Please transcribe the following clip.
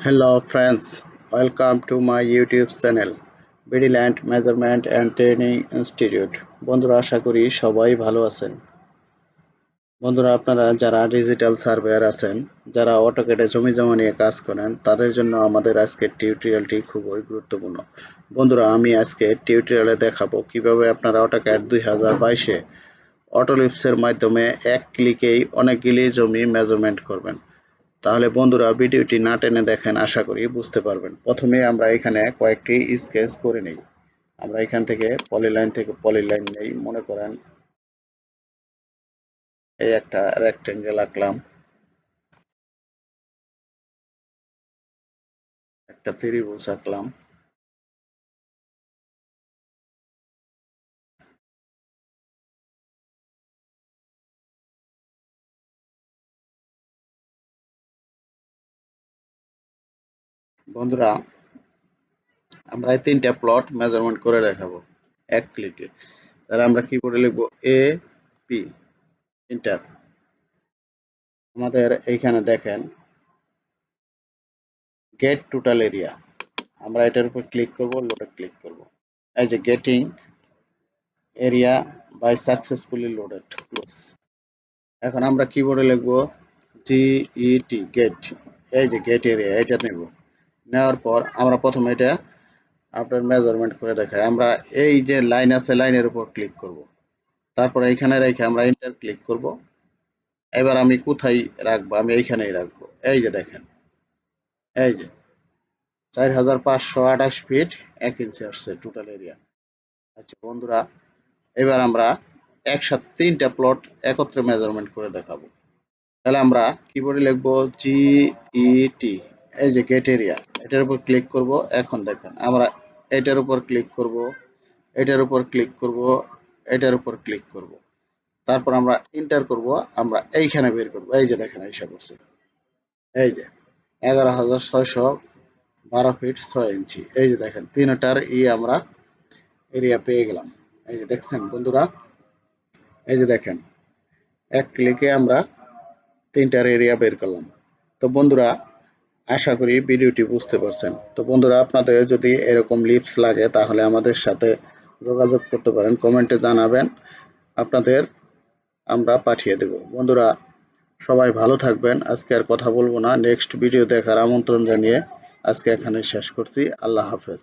Hello friends, welcome to my YouTube channel Land Measurement and Training Institute. বন্ধুরা আশা করি সবাই ভালো আছেন। বন্ধুরা আপনারা যারা ডিজিটাল সার্ভেয়ার আছেন যারা অটোকেটে জমি জমা নিয়ে কাজ করেন তাদের জন্য আমাদের আজকের টিউটোরিয়ালটি খুবই গুরুত্বপূর্ণ। বন্ধুরা আমি আজকে টিউটোরিয়ালে দেখাবো কীভাবে আপনারা অটোক্যাট দুই হাজার বাইশে অটোলিপসের মাধ্যমে এক ক্লিকেই অনেকগুলি জমি মেজারমেন্ট করবেন। তাহলে বন্ধুরা ভিডিওটি না টেনে দেখেন, আশা করি বুঝতে পারবেন। প্রথমে আমরা এখানে কয়েকটি স্কেচ করে নিই। আমরা এখান থেকে পলিলাইন থেকে পলিলাইন নেই, মনে করেন এই একটা রেক্টেঙ্গেল আঁকলাম। একটা ত্রিভুজ আঁকলাম। বন্ধুরা, আমরা এই তিনটা প্লট মেজারমেন্ট করে দেখাবো। এক ক্লিকে তাহলে আমরা কিবোর্ডে লিখব এ পি ইন্টার আমাদের এইখানে দেখেন গেট টোটাল এরিয়া আমরা এটার উপর ক্লিক করব লোডে ক্লিক করব। এই যে getting area by successfully loaded close এখন আমরা কিবোর্ডে লিখব জিইটি গেট এই যে গেট এরিয়া এটা নেব। নেওয়ার পর আমরা প্রথমে এটা আপনার মেজারমেন্ট করে দেখাই। আমরা এই যে লাইন আছে লাইনের উপর ক্লিক করব। তারপর এইখানে রেখে আমরা ইন্টার ক্লিক করব। এবার আমি কোথায় রাখব? আমি এইখানেই রাখব। এই যে দেখেন। এই যে চার হাজার পাঁচশো আঠাশ ফিট এক ইঞ্চি আসছে টোটাল এরিয়া আচ্ছা বন্ধুরা, এবার আমরা একসাথে তিনটা প্লট একত্রে মেজারমেন্ট করে দেখাবো। তাহলে আমরা কিবোর্ডে লিখব জিইটি এই যে গেট এরিয়া এটার উপর ক্লিক করব, এখন দেখেন, আমরা এটার উপর ক্লিক করব, এটার উপর ক্লিক করব, এটার উপর ক্লিক করব। তারপর আমরা ইন্টার করব, আমরা এইখানে বের করব। এই যে দেখেন এইসা করছে এই যে, এগারো হাজার ছয়শো বারো ফিট ছয় ইঞ্চি। এই যে দেখেন, তিনটার ই আমরা এরিয়া পেয়ে গেলাম। এই যে দেখছেন বন্ধুরা? এই যে দেখেন, এক ক্লিকে আমরা তিনটার এরিয়া বের করলাম। তো বন্ধুরা আশা করি ভিডিওটি বুঝতে পারছেন। তো বন্ধুরা, আপনাদের যদি এরকম লিপস লাগে, তাহলে আমাদের সাথে যোগাযোগ করতে পারেন, কমেন্টে জানাবেন। আপনাদের আমরা পাঠিয়ে দেব। বন্ধুরা, সবাই ভালো থাকবেন। আজকে আর কথা বলব না। নেক্সট ভিডিও দেখার আমন্ত্রণ জানিয়ে আজকে এখানে শেষ করছি। আল্লাহ হাফেজ।